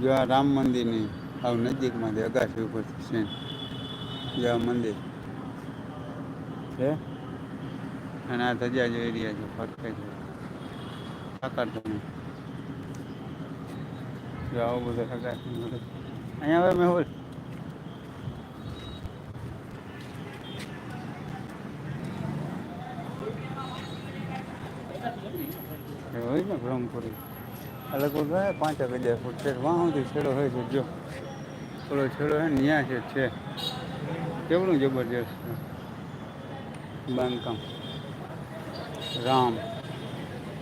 જો આ રામ મંદિરની આવ નજીકમાંથી અગાસી ઉપરથી છે. જો આ મંદિર છે. અને આ ધજા જે એરિયા છે ફરતે છે. સાકાર તમે જો આવો બધો અગાસી અહીંયા હવે મેહુલ. હોય ને બ્રહ્મપુરી. લગભગ પાંચ એક હજાર ફૂટ છે. વાહ સુધી છેડો હોય છે જો. થોડો છેડો હોય ને ત્યાં છે છે. કેવડું જબરજસ્ત બાંધકામ. રામ.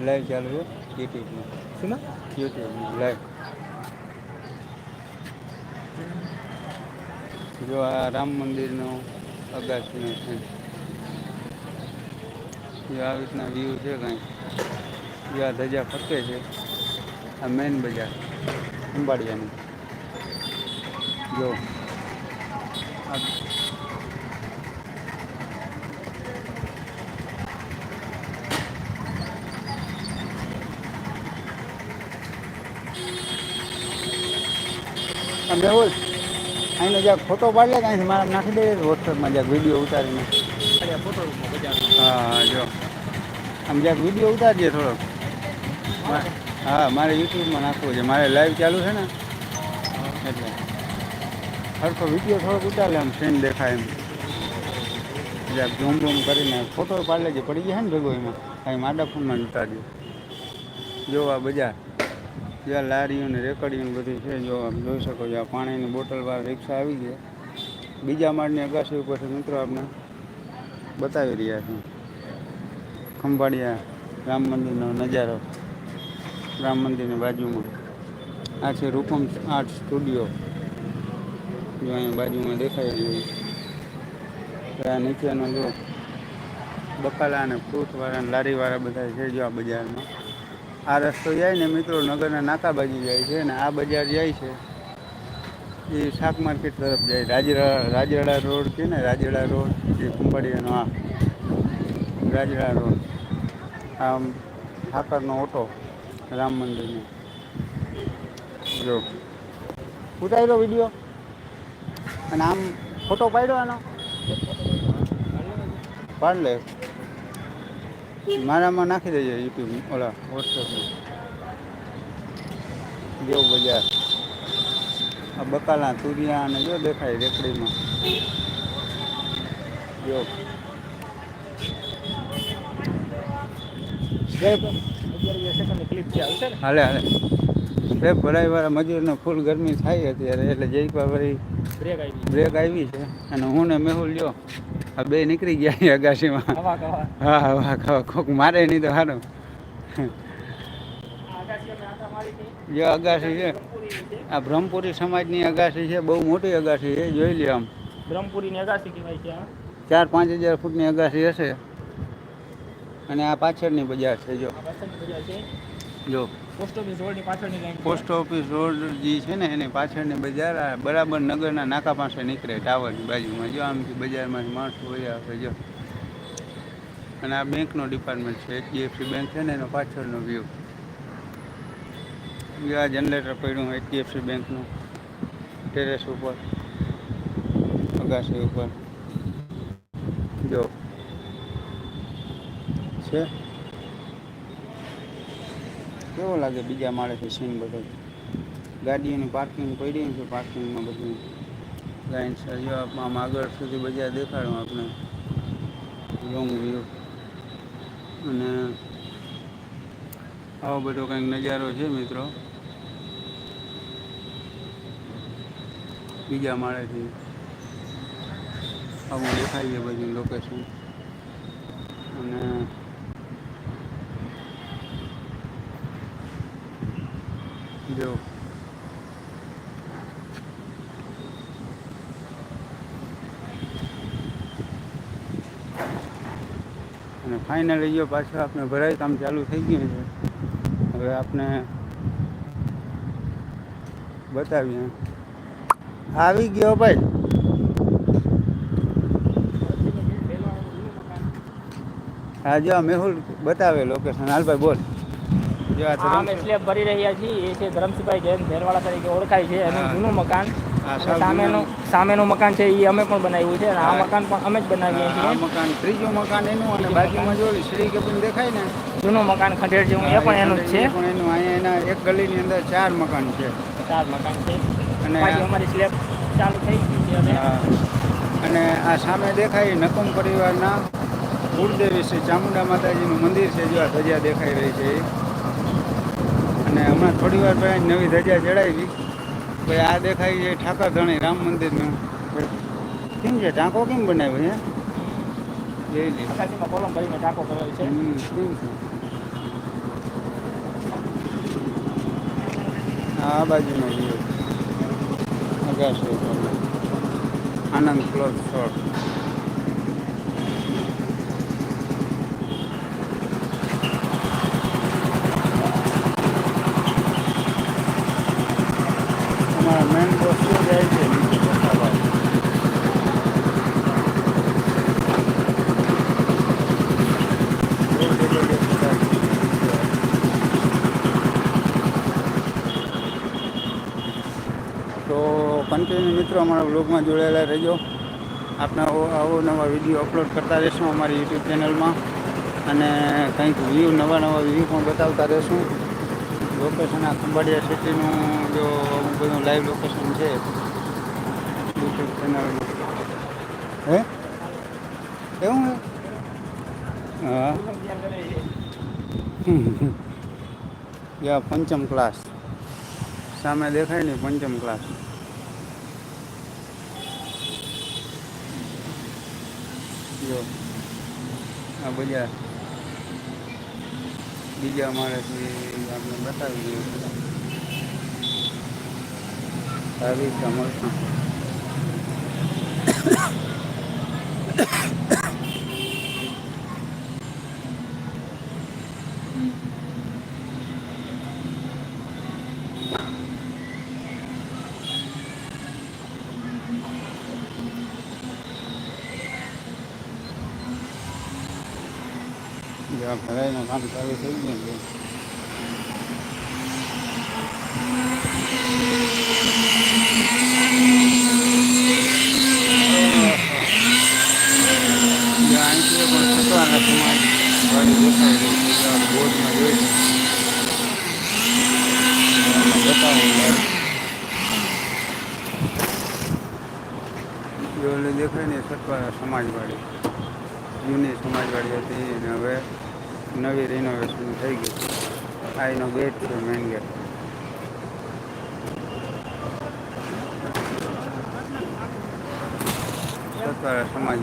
લાઈવ ચાલુ છે યુટ્યુબમાં. શું યુટ્યુબમાં લાઈવ. જો આ રામ મંદિરનો અગાસીનો છે. જો આવી રીતના વ્યૂ છે કંઈ. જો આ ધજા ફરકે છે. આ મેન બજાર. અંબાડિયાની. જો. તમે અહીંનો જ્યાં ફોટો પાડી કાંઈ મારા નાખી દે વોટ્સઅપમાં જ્યાં વીડિયો ઉતારીને. હા, જો. આમ જ્યાં વીડિયો ઉતારજે થોડોક. હા, મારે યુટ્યુબમાં નાખવું છે. મારે લાઈવ ચાલુ છે ને, એટલે. સરખો વીડિયો થોડોક ઉતારે, આમ સીન દેખાય એમ. એટલે ઝૂમ ઝૂમ કરીને ફોટો પાડી લેજે પડી છે ને ભેગો એમાં કાંઈ માડા ફોનમાં ઉતારજો જોવા બજાર જ્યાં લારીઓ ને રેકડીઓ ને બધી છે, જો આપ જોઈ શકો છો, આ પાણીની બોટલ વાળા રિક્ષા આવી ગયા. બીજા માળની અગાસી ઉપરથી મિત્રો આપણે બતાવી રહ્યા છીએ. ખંભાળિયા રામ મંદિરનો નજારો. રામ મંદિરની બાજુમાં. આ છે રૂપમ આર્ટ સ્ટુડિયો. જો અહીંયા બાજુમાં દેખાય રહ્યું છે આ નીચેનો જો બકાલા અને ફ્રૂટવાળા લારીવાળા બધા છે જો આ બજારમાં. આ રસ્તો જાય ને મિત્રો નગરના નાકા બાજુ જાય છે અને આ બજાર જાય છે. એ શાક માર્કેટ તરફ જાય. રાજરા રાજરાડા રોડ કે ને રાજરાડા રોડ એ કુંભાડીયાનો આ રાજડા રોડ. આમ, ઠાકરનો ઓટો. રામ મંદિરને. જો. ઉતાર્યો વીડિયો. અને આમ ફોટો પાડ્યો આનો. પાડ લે. મારામાં નાખી દેજો યુટ્યુબ ઓલા વોટ્સઅપમાં જેવું બજાર. આ બકાલા તુરિયા અને જો દેખાય રેકડીમાં. જો. અગિયાર સેકન્ડની ક્લિપ છે આવશે ને? હાલે હાલે. બ્રેક ભરાઈવાળા મજૂરને ફૂલ ગરમી થાય અત્યારે એટલે જઈપા ભાઈ બ્રેક આવી બ્રેક આવી છે. અને હું ને મેહુલ લ્યો. આ બે નીકળી ગયા અહીં અગાશીમાં. હા હા ખાવા કોક મારે નહીં તો સારું જે અગાશી છે. આ બ્રહ્મપુરી સમાજની અગાશી છે બહુ મોટી અગાશી છે જોઈ લે આમ. બ્રહ્મપુરીની અગાશી કહેવાય છે ચાર પાંચ હજાર ફૂટની અગાશી હશે. અને આ પાછળની બજાર છે જો. જો. પોસ્ટ ઓફિસ રોડની પાછળની પોસ્ટ ઓફિસ રોડ જે છે ને એની પાછળની બજાર આ બરાબર નગરના નાકા પાસે નીકળે ટાવરની બાજુમાં. જો આમથી બજારમાં માણસો વયા આવે જો. અને આ બેંકનો ડિપાર્ટમેન્ટ છે એચડીએફસી બેંક છે ને એનો પાછળનો વ્યૂ જો આ જનરેટર પડ્યું એચડીએફસી બેંકનું. ટેરેસ ઉપર. અગાસી ઉપર. જો. છે. કેવો લાગે બીજા માળેથી સીન બધો? ગાડીઓની પાર્કિંગ પડી છે પાર્કિંગમાં બધું. લાઈન સર્જો આમ આગળ સુધી બજાર દેખાડું આપણે લોંગ વ્યૂ અને આવો બધો કંઈક નજારો છે મિત્રો. બીજા માળેથી. આવું દેખાય છે બધું લોકેશન અને જો અને ફાઇનલી જો પાછું આપણે ભરાય કામ ચાલુ થઈ ગયું છે. હવે આપણે બતાવીએ. આવી ગયો ભાઈ. હા, જો મેહુલ બતાવે લોકેશન હાલ ભાઈ બોલ. જો આ આ અમે ધરમપુર. સ્લેબ ભરી રહ્યા છીએ. એ છે ધરમસિંહભાઈ જૈન ભેરવાળા તરીકે ઓળખાય છે. અને જૂનું મકાન સામેનું સામેનું મકાન છે એ અમે પણ બનાવ્યું છે. અને આ મકાન પણ અમે જ બનાવીએ છીએ. મકાન ત્રીજું મકાન એનું અને બાજુમાં જો શ્રી કપૂર દેખાય ને જૂનું મકાન ખંડેર જેવું એ પણ એનું જ છે. પણ એનું. અહીંયા એના એક ગલીની અંદર ચાર મકાન છે. ચાર મકાન છે. અને અમારી સ્લેબ ચાલુ થઈ ગઈ છે અને આ- સામે દેખાય નકમ પરિવારના. કુળદેવી શ્રી ચામુંડા માતાજીનું મંદિર છે જો આ ધજા દેખાઈ રહી છે. હમણાં થોડી વાર પહેલાં નવી ધજા ચડાવી. ભાઈ આ દેખાય છે ઠાકર ધણી રામ મંદિરનું. કેમ છે? ટાંકો કેમ બનાવ્યો છે. આ બાજુમાં જોઈએ આનંદ ક્લોથ શોપ અમારા મેન વસ્તુ જાય છે? નીચે. બહુ તો કન્ટિન્યુ મિત્રો, અમારા બ્લોગમાં જોડાયેલા રહેજો. આવો નવા વીડિયો અપલોડ કરતા રહેશું અમારી યુટ્યુબ ચેનલમાં અને કંઈક વ્યૂ નવા નવા વ્યૂ પણ બતાવતા રહેશું. લોકેશન આ ખંભાળિયા સિટીનું જો બધું લાઈવ લોકેશન છે યુટ્યુબ ચેનલ હે? એવું હા. યા પંચમ ક્લાસ સામે દેખાય ને પંચમ ક્લાસ જો. આ બધા બીજા માણસની આપણે બતાવી દઈએ સારી સમર્થન જો આ ભરાઈનું કામ ચાલુ થઈ ગયું ને જો અહીંથી પણ સત્વાના સમાજ વાળી દેખાઈ રહી છે જો આ બોર્ડમાં જોઈ છે બતાવો જો ઓલી દેખાય ને સત્વાના સમાજવાળી જૂની સમાજવાડી હતી અને હવે નવી રિનોવેશન થઈ ગઈ આ એનો ગેટ છે મેઇન ગેટ સત્વારા સમાજ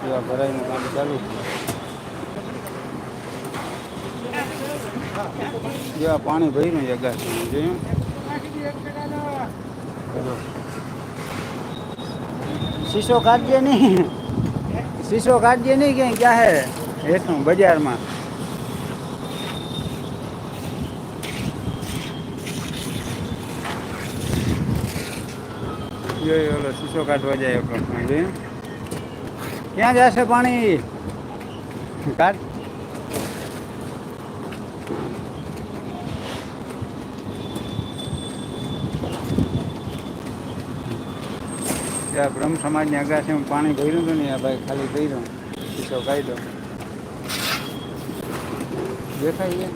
સેવા ભરાઈનું કામ ચાલુ છે. જેવા પાણી ભર્યું છે અગાસીમાં જોયું. શીશો કાઢજે નહીં. શીશો કાઢજે નહીં, ક્યાંય ક્યાં હે હેઠું બજારમાં. ઓલો શીશો કાઢવા જાય આપણો ક્યાં જશે પાણી? કાઢ. બ્રહ્મ સમાજની અગાસીમાં પાણી ભર્યું હતું ને, આ ભાઈ ખાલી ભર્યું. શીશો કાઢ્યો. દેખાય છે?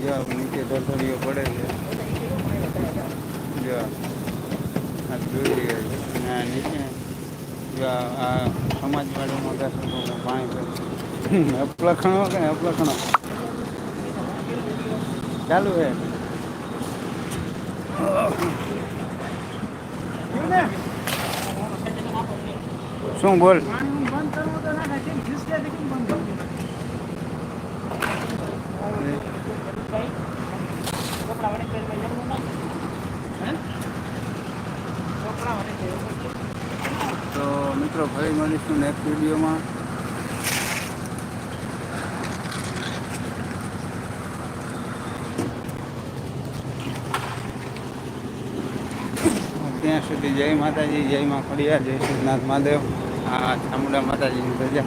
જો નીચે ધરધરીઓ પડે છે. જો આ જોઈ રહ્યા છે. અને નીચે જો આ- સમાજવાડીમાં અગાસીમાં પાણી અપલખણો કે અપલખણો ચાલુ હે શું બોલ તો મિત્રો ફરી મળીશું નેક્સ્ટ વિડીયોમાં. ત્યાં સુધી જય માતાજી, જય મા ખડિયા જય શ્રીનાથ મહાદેવ. આ ચામુંડા માતાજીની રજા